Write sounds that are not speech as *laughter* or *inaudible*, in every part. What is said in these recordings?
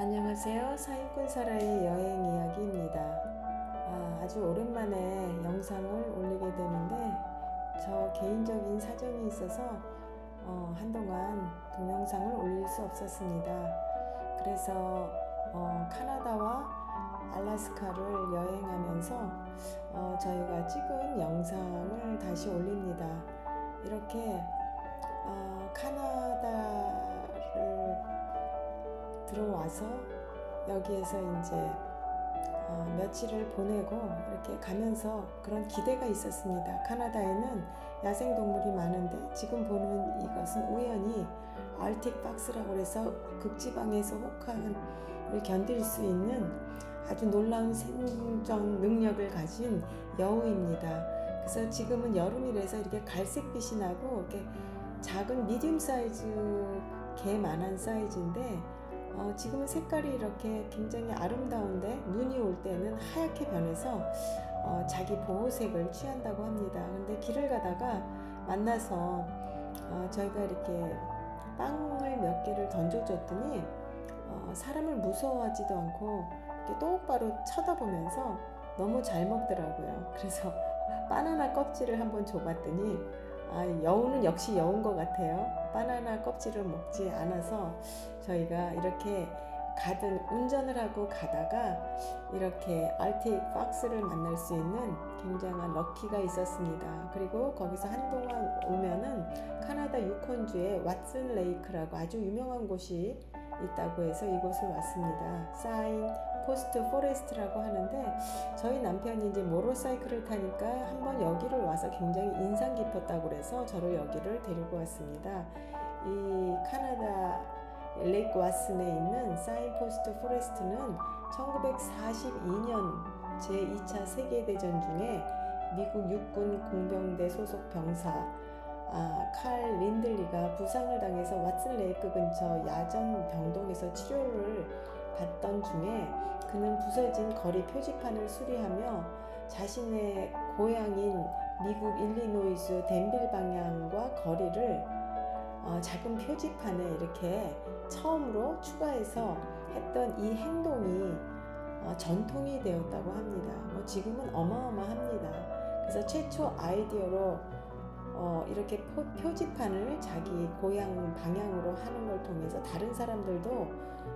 안녕하세요. 사인꾼 사라의 여행 이야기입니다. 아, 아주 오랜만에 영상을 올리게 되는데 저 개인적인 사정이 있어서 어, 한동안 동영상을 올릴 수 없었습니다. 그래서 어, 카나다와 알라스카를 여행하면서 어, 저희가 찍은 영상을 다시 올립니다. 이렇게 들어와서 여기에서 이제 어, 며칠을 보내고 이렇게 가면서 그런 기대가 있었습니다. 카나다에는 야생 동물이 많은데 지금 보는 이것은 우연히 알틱 박스라고 해서 극지방에서 혹한을 견딜 수 있는 아주 놀라운 생존 능력을 가진 여우입니다. 그래서 지금은 여름이라서 이렇게 갈색빛이 나고 이렇게 작은 미디움 사이즈 개만한 사이즈인데 어, 지금은 색깔이 이렇게 굉장히 아름다운데 눈이 올 때는 하얗게 변해서 어, 자기 보호색을 취한다고 합니다. 근데 길을 가다가 만나서 어, 저희가 이렇게 빵을 몇 개를 던져줬더니 어, 사람을 무서워하지도 않고 이렇게 똑바로 쳐다보면서 너무 잘 먹더라고요. 그래서 *laughs* 바나나 껍질을 한번 줘봤더니 아, 여우는 역시 여우인 것 같아요. 바나나 껍질을 먹지 않아서 저희가 이렇게 가든 운전을 하고 가다가 이렇게 알틱 박스를 만날 수 있는 굉장한 럭키가 있었습니다. 그리고 거기서 한동안 오면은 카나다 유콘주의 왓슨 레이크라고 아주 유명한 곳이 있다고 해서 이곳을 왔습니다. 사인 포스트 포레스트라고 하는데 저희 남편이 이제 모tor사이클을 타니까 한번 여기를 와서 굉장히 인상 깊었다고 그래서 저를 여기를 데리고 왔습니다. 이 카나다 레이크 왓슨에 있는 사인 포스트 포레스트는 1942년 제2차 세계대전 중에 미국 육군 공병대 소속 병사 아, 칼 린들리가 부상을 당해서 왓슨 레이크 근처 야전 병동에서 치료를 받던 중에 그는 부서진 거리 표지판을 수리하며 자신의 고향인 미국 일리노이주 덴빌 방향과 거리를 어, 작은 표지판에 이렇게 처음으로 추가해서 했던 이 행동이 어, 전통이 되었다고 합니다. 뭐 지금은 어마어마합니다. 그래서 최초 아이디어로 어, 이렇게 포, 표지판을 자기 고향 방향으로 하는 걸 통해서 다른 사람들도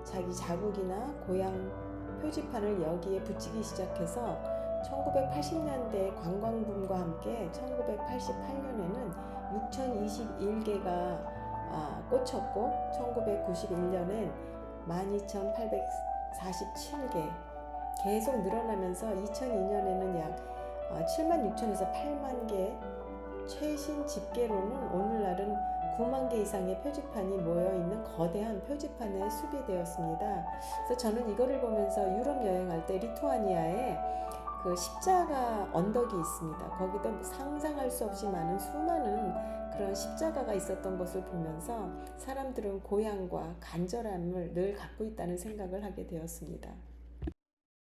자기 자국이나 고향 표지판을 여기에 붙이기 시작해서 1980년대 관광붐과 함께 1988년에는 6021개가 아, 꽂혔고 1991년엔 12,847개 계속 늘어나면서 2002년에는 약 7만 6천에서 8만 개 최신 집계로는 오늘날은 9만 개 이상의 표지판이 모여 있는 거대한 표지판에 수비되었습니다. 그래서 저는 이거를 보면서 유럽 여행할 때 리투아니아에 그 십자가 언덕이 있습니다. 거기도 상상할 수 없이 많은 수많은 그런 십자가가 있었던 것을 보면서 사람들은 고향과 간절함을 늘 갖고 있다는 생각을 하게 되었습니다.